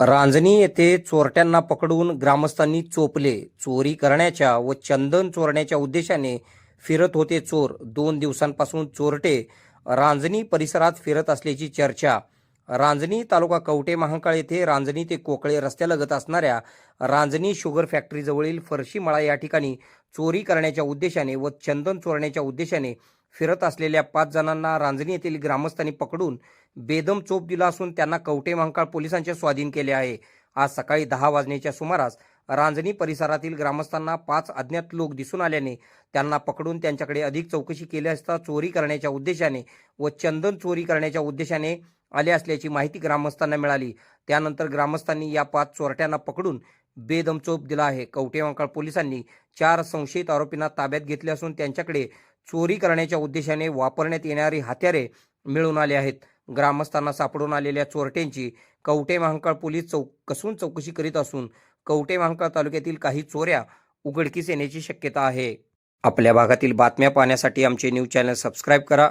रांजणी येथे चोरट्यांना पकडून ग्रामस्थांनी चोपले. चोरी करण्याच्या व चंदन चोरण्याच्या उद्देशाने फिरत होते चोर. दोन दिवसांपासून चोरटे रांजणी परिसरात फिरत असल्याची चर्चा. रांजणी तालुका कवटे महांकाळ येथे रांजणी ते कोकळे रस्त्यालगत असणाऱ्या रांजणी शुगर फॅक्टरीजवळील फरशीमळा या ठिकाणी चोरी करण्याच्या उद्देशाने व चंदन चोरण्याच्या उद्देशाने फिरत असलेल्या पाच जणांना रांजणी येथील ग्रामस्थांनी पकडून बेदम चोप दिला असून त्यांना कवटे महांकाळ पोलिसांच्या स्वाधीन केले आहे. आज सकाळी दहा वाजण्याच्या सुमारास रांजणी परिसरातील ग्रामस्थांना पाच अज्ञात लोक दिसून आल्याने त्यांना पकडून त्यांच्याकडे अधिक चौकशी केली असता चोरी करण्याच्या उद्देशाने व चंदन चोरी करण्याच्या उद्देशाने आले असल्याची माहिती ग्रामस्थांना मिळाली. त्यानंतर ग्रामस्थांनी या पाच चोरट्यांना पकडून बेदम चोप दिला आहे. कवटेवांकाळ पोलिसांनी चार संशयित आरोपींना ताब्यात घेतले असून त्यांच्याकडे चोरी करण्याच्या उद्देशाने वापरण्यात येणारी हत्यारे मिळून आले आहेत. ग्रामस्थांना सापडून आलेल्या चोरट्यांची कवटे महांकाळ पोलीस चौक कसून चौकशी करीत असून कवटे महांकाळ तालुक्यातील काही चोऱ्या उघडकीस येण्याची शक्यता आहे. आपल्या भागातील बातम्या पाहण्यासाठी आमचे न्यूज चॅनल सबस्क्राईब करा.